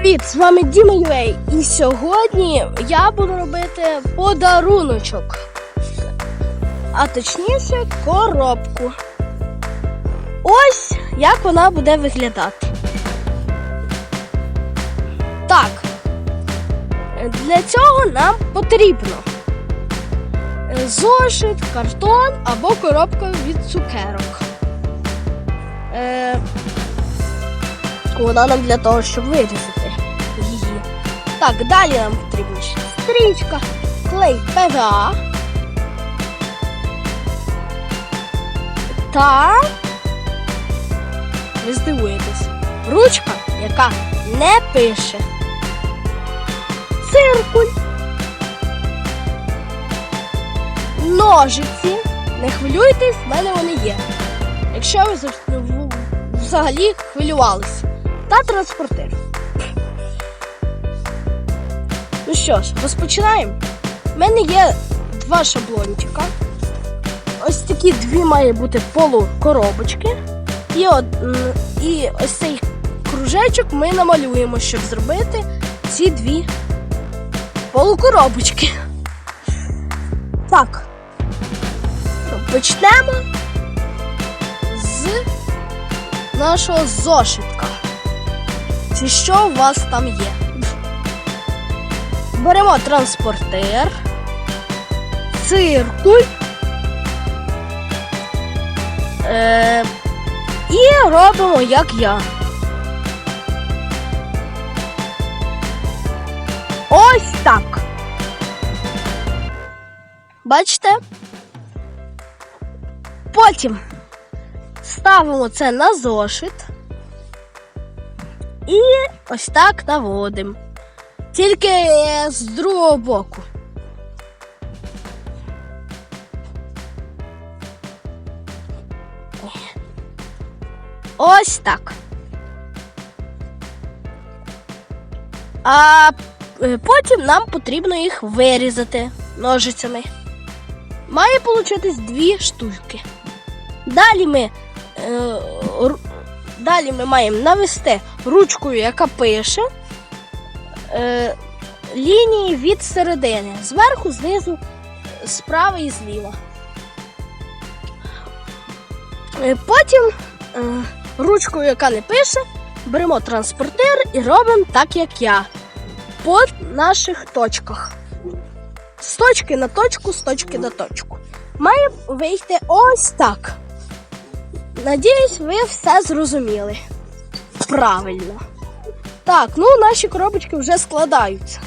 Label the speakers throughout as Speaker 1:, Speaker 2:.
Speaker 1: Привіт! З вами Діма Юей. І сьогодні я буду робити подаруночок. А точніше коробку. Ось як вона буде виглядати. Так. Для цього нам потрібно зошит, картон або коробка від цукерок. Е, вона нам для того, щоб вирізати. Так, далі нам потрібна стрічка, клей ПВА. Та ви здивуєтесь, ручка, яка не пише. Циркуль. Ножиці. Не хвилюйтесь, в мене вони є. Якщо ви взагалі хвилювалися та транспортир. Ну що ж, розпочинаємо. У мене є два шаблончика. Ось такі дві має бути полукоробочки. І, от, і ось цей кружечок ми намалюємо, щоб зробити ці дві полукоробочки. Так. Почнемо з нашого зошитка. Чи що у вас там є? Беремо транспортер, циркуль е, і робимо як я. Ось так. Бачите? Потім ставимо це на зошит. І ось так наводимо. Тільки е, з другого боку. Ось так. А е, потім нам потрібно їх вирізати ножицями. Має получитись дві штуки. Далі ми, е, далі ми маємо навести ручкою, яка пише е, лінії від середини. Зверху, знизу, справа і зліва. Е, Потім е, ручкою, яка не пише, беремо транспортир і робимо так, як я. По наших точках. З точки на точку, з точки на точку. Має вийти ось так. Надіюсь, ви все зрозуміли. Правильно. Так, ну наші коробочки вже складаються.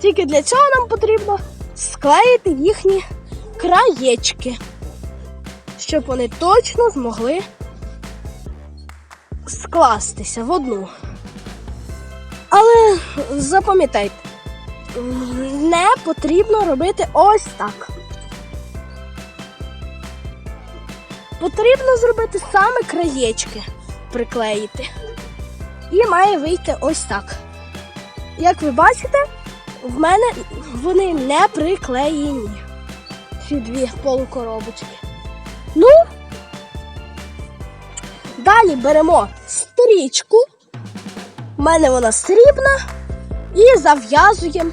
Speaker 1: Тільки для цього нам потрібно склеїти їхні краєчки, щоб вони точно змогли скластися в одну. Але запам'ятайте, не потрібно робити ось так. Потрібно зробити саме краєчки приклеїти. І має вийти ось так. Як ви бачите, в мене вони не приклеєні. Ці дві полукоробочки. Ну, далі беремо стрічку. У мене вона срібна. І зав'язуємо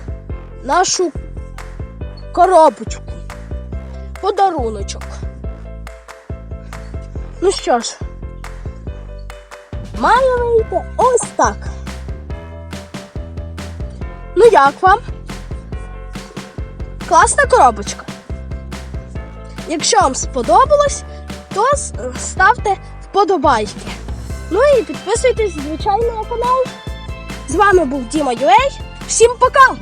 Speaker 1: нашу коробочку. Подаруночок. Ну що ж, має вийти ось так. Ну як вам? Класна коробочка. Якщо вам сподобалось, то ставте вподобайки. Ну і підписуйтесь, звичайно, на канал. З вами був Діма Юей. Всім пока!